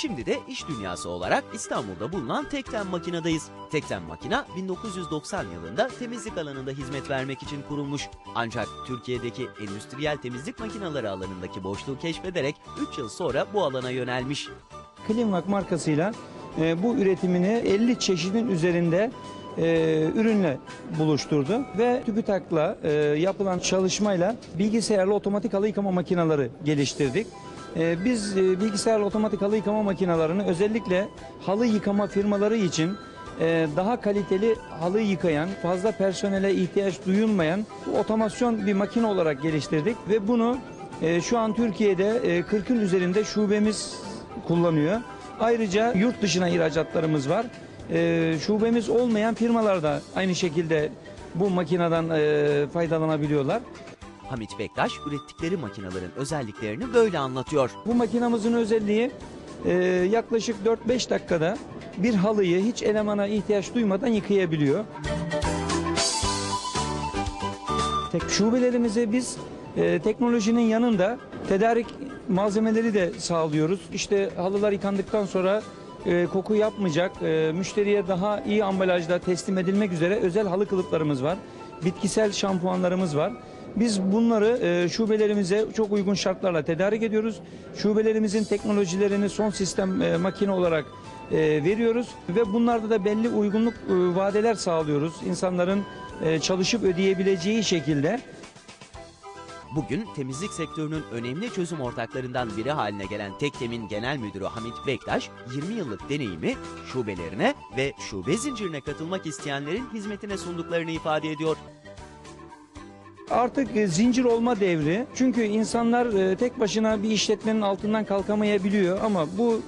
Şimdi de iş dünyası olarak İstanbul'da bulunan Tekten Makina'dayız. Tekten Makina 1990 yılında temizlik alanında hizmet vermek için kurulmuş. Ancak Türkiye'deki endüstriyel temizlik makineleri alanındaki boşluğu keşfederek 3 yıl sonra bu alana yönelmiş. Klimvak markasıyla e, bu üretimini 50 çeşidin üzerinde e, ürünle buluşturdu ve TÜBİTAK'la e, yapılan çalışmayla bilgisayarlı otomatik halı yıkama makineleri geliştirdik. E, biz e, bilgisayarlı otomatik halı yıkama makinelerini özellikle halı yıkama firmaları için e, daha kaliteli halı yıkayan, fazla personele ihtiyaç duyulmayan otomasyon bir makine olarak geliştirdik ve bunu e, şu an Türkiye'de e, 40'ın üzerinde şubemiz kullanıyor. Ayrıca yurt dışına ihracatlarımız var. Şubemiz olmayan firmalar da aynı şekilde bu makineden faydalanabiliyorlar. Hamit Bektaş ürettikleri makinelerin özelliklerini böyle anlatıyor. Bu makinamızın özelliği e, yaklaşık 4-5 dakikada bir halıyı hiç elemana ihtiyaç duymadan yıkayabiliyor. Tek şubelerimize biz e, teknolojinin yanında tedarik malzemeleri de sağlıyoruz. İşte halılar yıkandıktan sonra e, koku yapmayacak, e, müşteriye daha iyi ambalajda teslim edilmek üzere özel halı kılıflarımız var. Bitkisel şampuanlarımız var. Biz bunları e, şubelerimize çok uygun şartlarla tedarik ediyoruz. Şubelerimizin teknolojilerini son sistem e, makine olarak e, veriyoruz ve bunlarda da belli uygunluk vadeler sağlıyoruz. İnsanların çalışıp ödeyebileceği şekilde. Bugün temizlik sektörünün önemli çözüm ortaklarından biri haline gelen Tektem'in genel müdürü Hamit Bektaş, 20 yıllık deneyimi şubelerine ve şube zincirine katılmak isteyenlerin hizmetine sunduklarını ifade ediyor. Artık e, zincir olma devri. Çünkü insanlar e, tek başına bir işletmenin altından kalkamayabiliyor ama bu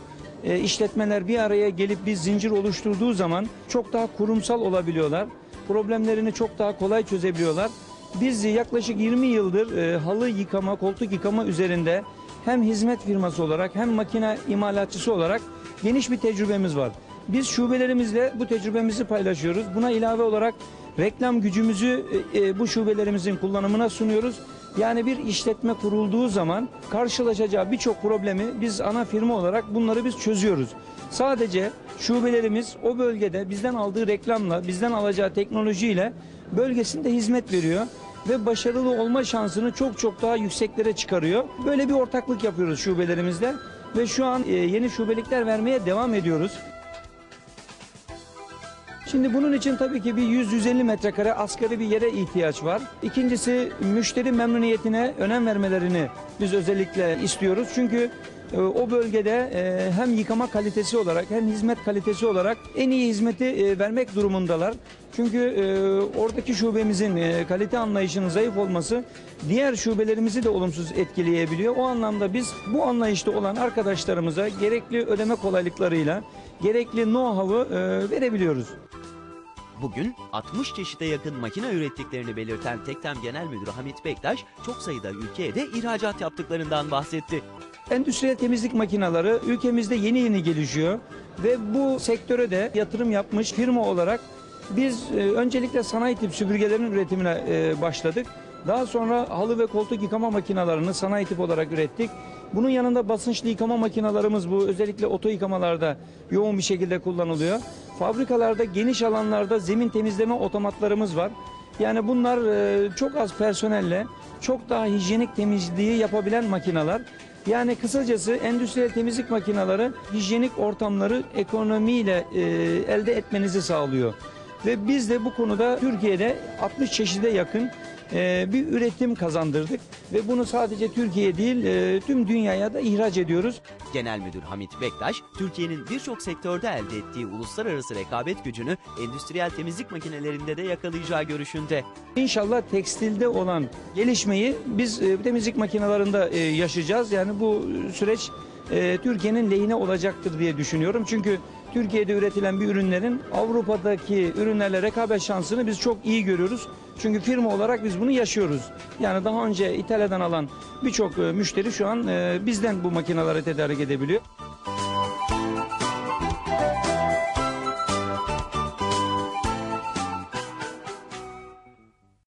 e, işletmeler bir araya gelip bir zincir oluşturduğu zaman çok daha kurumsal olabiliyorlar. Problemlerini çok daha kolay çözebiliyorlar. Biz yaklaşık 20 yıldır halı yıkama, koltuk yıkama üzerinde hem hizmet firması olarak hem makine imalatçısı olarak geniş bir tecrübemiz var. Biz şubelerimizle bu tecrübemizi paylaşıyoruz. Buna ilave olarak reklam gücümüzü e, e, bu şubelerimizin kullanımına sunuyoruz. Yani bir işletme kurulduğu zaman karşılaşacağı birçok problemi biz ana firma olarak bunları biz çözüyoruz. Sadece şubelerimiz o bölgede bizden aldığı reklamla, bizden alacağı teknolojiyle bölgesinde hizmet veriyor ve başarılı olma şansını çok çok daha yükseklere çıkarıyor. Böyle bir ortaklık yapıyoruz şubelerimizle ve şu an e, yeni şubelikler vermeye devam ediyoruz. Şimdi bunun için tabii ki bir 100-150 metrekare asgari bir yere ihtiyaç var. İkincisi müşteri memnuniyetine önem vermelerini biz özellikle istiyoruz. Çünkü e, o bölgede e, hem yıkama kalitesi olarak hem hizmet kalitesi olarak en iyi hizmeti e, vermek durumundalar. Çünkü oradaki şubemizin kalite anlayışının zayıf olması diğer şubelerimizi de olumsuz etkileyebiliyor. O anlamda biz bu anlayışta olan arkadaşlarımıza gerekli ödeme kolaylıklarıyla gerekli know-how'ı e, verebiliyoruz. Bugün 60 çeşite yakın makine ürettiklerini belirten Tektem Genel Müdürü Hamit Bektaş, çok sayıda ülkeye de ihracat yaptıklarından bahsetti. Endüstriyel temizlik makineleri ülkemizde yeni yeni gelişiyor ve bu sektöre de yatırım yapmış firma olarak biz e, öncelikle sanayi tip süpürgelerin üretimine e, başladık. Daha sonra halı ve koltuk yıkama makinalarını sanayi tip olarak ürettik. Bunun yanında basınçlı yıkama makinalarımız bu özellikle oto yıkamalarda yoğun bir şekilde kullanılıyor. Fabrikalarda geniş alanlarda zemin temizleme otomatlarımız var. Yani bunlar e, çok az personelle çok daha hijyenik temizliği yapabilen makineler. Yani kısacası endüstriyel temizlik makineleri hijyenik ortamları ekonomiyle e, elde etmenizi sağlıyor. Ve biz de bu konuda Türkiye'de 60 çeşide yakın e, bir üretim kazandırdık. Ve bunu sadece Türkiye değil e, tüm dünyaya da ihraç ediyoruz. Genel Müdür Hamit Bektaş, Türkiye'nin birçok sektörde elde ettiği uluslararası rekabet gücünü endüstriyel temizlik makinelerinde de yakalayacağı görüşünde. İnşallah tekstilde olan gelişmeyi biz e, temizlik makinelerinde e, yaşayacağız. Yani bu süreç e, Türkiye'nin lehine olacaktır diye düşünüyorum. Çünkü Türkiye'de üretilen bir ürünlerin Avrupa'daki ürünlerle rekabet şansını biz çok iyi görüyoruz. Çünkü firma olarak biz bunu yaşıyoruz. Yani daha önce İtalya'dan alan birçok e, müşteri şu an e, bizden bu makineleri tedarik edebiliyor.